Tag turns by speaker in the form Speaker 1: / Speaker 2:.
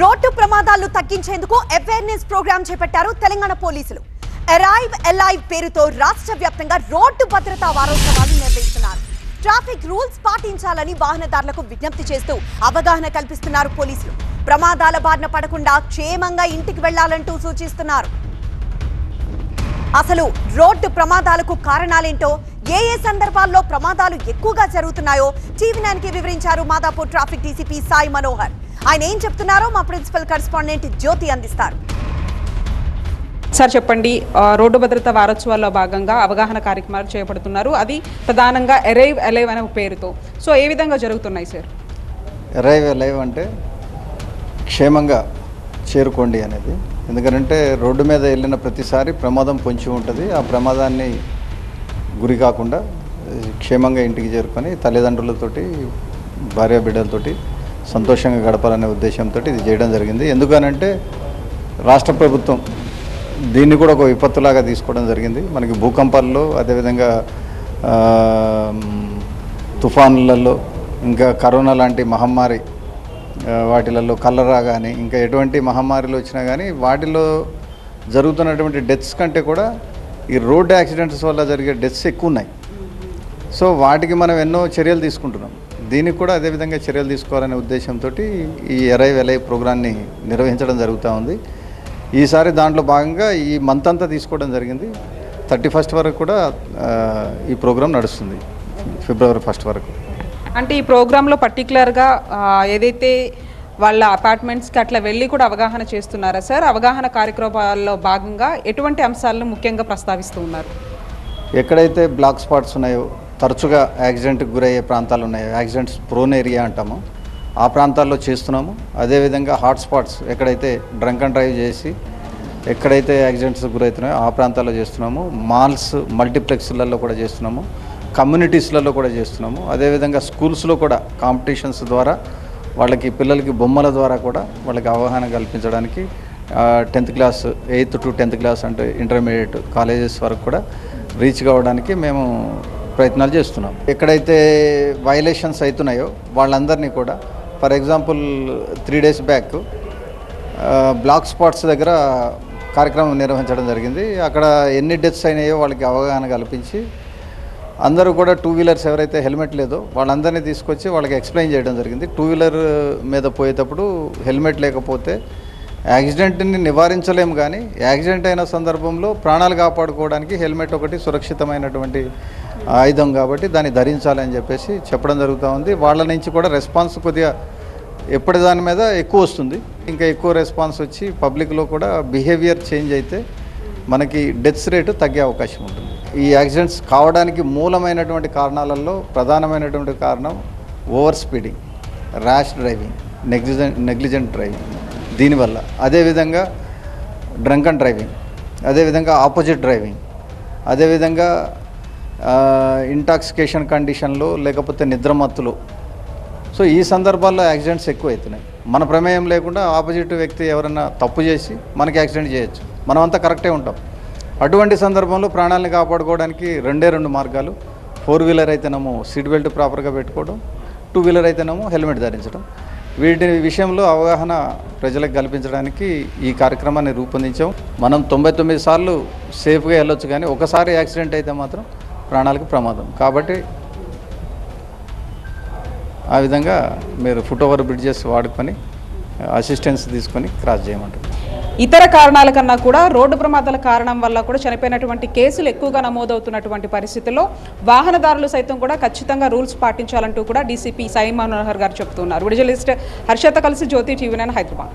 Speaker 1: Road ప్రమాదాలు తగ్గించేందుకు awareness programme చేపట్టారు తెలంగాణ పోలీసులు. అరైవ్ ఎలైవ్ పేరుతో రాష్ట్ర వ్యాప్తంగా రోడ్డు భద్రతా వారోత్సవాలు నిర్వహిస్తున్నారు. ట్రాఫిక్ రూల్స్ పాటించాలని వాహనదారులకు విజ్ఞప్తి చేస్తూ అవగాహన కల్పిస్తున్నారు పోలీసులు. ప్రమాదాల బారిన పడకుండా క్షేమంగా ఇంటికి వెళ్ళాలంటూ సూచిస్తున్నారు. అసలు రోడ్డు ప్రమాదాలకు కారణాలేంటో ఏ ఏ సందర్భాల్లో ప్రమాదాలు ఎక్కువగా జరుగుతున్నాయో టీవీ వివరించారు మాదాపూర్ ట్రాఫిక్ డీసీపీ సాయి మనోహర్. ఆయన ఏం చెప్తున్నారో మా ప్రిన్సిపల్ కరెస్పాండెంట్ జ్యోతి అందిస్తారు.
Speaker 2: సార్ చెప్పండి. రోడ్డు భద్రత వారోత్సవాల్లో భాగంగా అవగాహన కార్యక్రమాలు చేపడుతున్నారు. అది ప్రధానంగా ఎరైవ్ అలైవ్ అనే పేరుతో. సో ఏ విధంగా జరుగుతున్నాయి సార్?
Speaker 3: అరైవ్ లైవ్ అంటే క్షేమంగా చేరుకోండి అనేది. ఎందుకంటే రోడ్డు మీద వెళ్ళిన ప్రతిసారి ప్రమాదం పొంచి ఉంటుంది. ఆ ప్రమాదాన్ని గురి కాకుండా క్షేమంగా ఇంటికి చేరుకొని తల్లిదండ్రులతోటి భార్య బిడ్డలతోటి సంతోషంగా గడపాలనే ఉద్దేశంతో ఇది చేయడం జరిగింది. ఎందుకనంటే రాష్ట్ర ప్రభుత్వం దీన్ని కూడా ఒక విపత్తులాగా తీసుకోవడం జరిగింది. మనకి భూకంపాల్లో అదేవిధంగా తుఫాన్లలో ఇంకా కరోనా లాంటి మహమ్మారి వాటిలలో కలరా కానీ ఇంకా ఎటువంటి మహమ్మారిలు వచ్చినా కానీ వాటిలో జరుగుతున్నటువంటి డెత్స్ కంటే కూడా ఈ రోడ్ యాక్సిడెంట్స్ వల్ల జరిగే డెత్స్ ఎక్కువ ఉన్నాయి సో వాటికి మనం ఎన్నో చర్యలు తీసుకుంటున్నాం. దీనికి కూడా అదేవిధంగా చర్యలు తీసుకోవాలనే ఉద్దేశంతో ఈ ఎరైవ్ ఎలై ప్రోగ్రాన్ని నిర్వహించడం జరుగుతూ ఉంది. ఈసారి దాంట్లో భాగంగా ఈ మంత్ అంతా తీసుకోవడం జరిగింది. థర్టీ ఫస్ట్ వరకు కూడా ఈ ప్రోగ్రాం నడుస్తుంది. ఫిబ్రవరి ఫస్ట్ వరకు.
Speaker 2: అంటే ఈ ప్రోగ్రాంలో పర్టికులర్గా ఏదైతే వాళ్ళ అపార్ట్మెంట్స్కి అట్లా వెళ్ళి కూడా అవగాహన చేస్తున్నారా సార్? అవగాహన కార్యక్రమాల్లో భాగంగా ఎటువంటి అంశాలను ముఖ్యంగా ప్రస్తావిస్తూ ఉన్నారు?
Speaker 3: ఎక్కడైతే బ్లాక్ స్పాట్స్ ఉన్నాయో తరచుగా యాక్సిడెంట్కి గురయ్యే ప్రాంతాలు ఉన్నాయి. యాక్సిడెంట్స్ ప్రోన్ ఏరియా అంటాము. ఆ ప్రాంతాల్లో చేస్తున్నాము. అదేవిధంగా హాట్ స్పాట్స్ ఎక్కడైతే డ్రంక్ అండ్ డ్రైవ్ చేసి ఎక్కడైతే యాక్సిడెంట్స్ గురవుతున్నాయో ఆ ప్రాంతాల్లో చేస్తున్నాము. మాల్స్ మల్టీప్లెక్స్లలో కూడా చేస్తున్నాము. కమ్యూనిటీస్లలో కూడా చేస్తున్నాము. అదేవిధంగా స్కూల్స్లో కూడా కాంపిటీషన్స్ ద్వారా వాళ్ళకి పిల్లలకి బొమ్మల ద్వారా కూడా వాళ్ళకి అవగాహన కల్పించడానికి tenth class eighth to tenth class అంటే ఇంటర్మీడియట్ కాలేజెస్ వరకు కూడా రీచ్ కావడానికి మేము ప్రయత్నాలు చేస్తున్నాం. ఎక్కడైతే వైలేషన్స్ అవుతున్నాయో వాళ్ళందరినీ కూడా for example three days back black spots దగ్గర కార్యక్రమం నిర్వహించడం జరిగింది. అక్కడ ఎన్ని డెత్స్ అయినాయో వాళ్ళకి అవగాహన కల్పించి అందరూ కూడా టూ వీలర్స్ ఎవరైతే హెల్మెట్ లేదో వాళ్ళందరినీ తీసుకొచ్చి వాళ్ళకి ఎక్స్ప్లెయిన్ చేయడం జరిగింది. టూ వీలర్ మీద పోయేటప్పుడు హెల్మెట్ లేకపోతే యాక్సిడెంట్ని నివారించలేము కానీ యాక్సిడెంట్ అయిన సందర్భంలో ప్రాణాలు కాపాడుకోవడానికి హెల్మెట్ ఒకటి సురక్షితమైనటువంటి ఆయుధం కాబట్టి దాన్ని ధరించాలని చెప్పేసి చెప్పడం జరుగుతూ ఉంది. వాళ్ళ నుంచి కూడా రెస్పాన్స్ కొద్దిగా ఎప్పటి దాని మీద ఎక్కువ వస్తుంది. ఇంకా ఎక్కువ రెస్పాన్స్ వచ్చి పబ్లిక్లో కూడా బిహేవియర్ చేంజ్ అయితే మనకి డెత్స్ రేటు తగ్గే అవకాశం ఉంటుంది. ఈ యాక్సిడెంట్స్ కావడానికి మూలమైనటువంటి కారణాలలో ప్రధానమైనటువంటి కారణం over speeding rash driving negligent negligent driving. దీనివల్ల అదేవిధంగా డ్రంక్ అండ్ డ్రైవింగ్ అదేవిధంగా ఆపోజిట్ డ్రైవింగ్ అదేవిధంగా ఇంటాక్సికేషన్ కండిషన్లు లేకపోతే నిద్రమత్తులు. సో ఈ సందర్భాల్లో యాక్సిడెంట్స్ ఎక్కువ అవుతున్నాయి మన ప్రమేయం లేకుండా ఆపోజిట్ వ్యక్తి ఎవరైనా తప్పు చేసి మనకి యాక్సిడెంట్ చేయొచ్చు. మనం కరెక్టే ఉంటాం. అటువంటి సందర్భంలో ప్రాణాలను కాపాడుకోవడానికి రెండే రెండు మార్గాలు. ఫోర్ వీలర్ అయితేనేమో సీట్ బెల్ట్ ప్రాపర్గా పెట్టుకోవడం. టూ వీలర్ అయితేనేమో హెల్మెట్ ధరించడం. వీటి విషయంలో అవగాహన ప్రజలకు కల్పించడానికి ఈ కార్యక్రమాన్ని రూపొందించాం. మనం తొంభై తొమ్మిది సార్లు సేఫ్గా వెళ్ళొచ్చు కానీ ఒకసారి యాక్సిడెంట్ అయితే మాత్రం ప్రాణాలకు ప్రమాదం. కాబట్టి ఆ విధంగా మీరు ఫుట్ ఓవర్ బ్రిడ్జెస్ వాడుకొని అసిస్టెన్స్ తీసుకొని క్రాస్ చేయమంటారు.
Speaker 2: ఇతర కారణాల కన్నా కూడా రోడ్డు ప్రమాదాల కారణం వల్ల కూడా చనిపోయినటువంటి కేసులు ఎక్కువగా నమోదవుతున్నటువంటి పరిస్థితుల్లో వాహనదారులు సైతం కూడా ఖచ్చితంగా రూల్స్ పాటించాలంటూ కూడా డీసీపీ సాయి మనోహర్ గారు చెప్తున్నారు. విడుదలిస్ట్ హర్షత కలిసి జ్యోతి టీవీ నైన్ హైదరాబాద్.